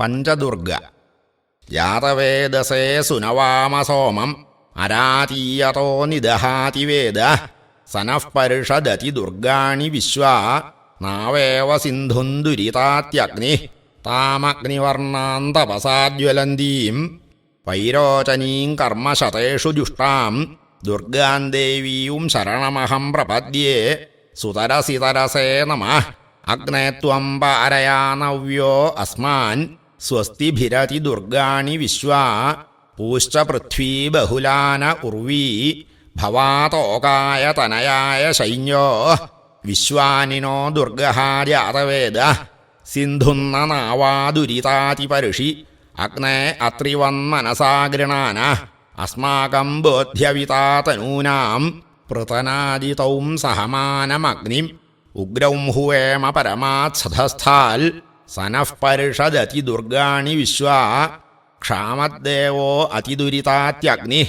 പഞ്ചദുർഗ. ജാതവേദസേ സുനവാമസോമം. അരാതീയതോ നിദഹാതി വേദ. സനഃ പരുഷദതി ദുർഗാണി വിശ്വാ. നാവേവ സിന്ധും ദുരിതാത്യഗ്നി. താമഗ്നിവർണാന്തപസാജ്വലന്തീം വൈരോചനീം കർമ്മശതേഷു ജുഷ്ടാം. ദുർഗാം ശരണമഹം പ്രപദ്യേ. സുതരസിതരസേ നമ. അഗ്നേ ത്വം പാരയാനവ്യോ അസ്മാൻ. സ്വസ്തിഭിരതി ദുർഗാണി വിശ്വാ പൂശ്ച പൃഥ്വീ ബഹുലാന ഉർവീ ഭവാതോകായ തനയായ ശൈന്യോ വിശ്വാനിനോ ദുർഗഹാജാതവേദ സിന്ധുന്ന നാവാദുരിതാതിപരുഷി അഗ്നേ അത്രിവന്മനസാഗൃണാന അസ്മാകം ബോധ്യവിതാതനൂനാം പൃതനാദിതൗം സഹമാനമഗ്നിം ഉഗ്രൗം ഹുവേമ പരമാത്സധസ്ഥാൽ സനഃ പരിഷദതി ദുർഗാണി വിശ്വാ ക്ഷാമദ്ദേവോ അതിദുരിതാത്യഗ്നി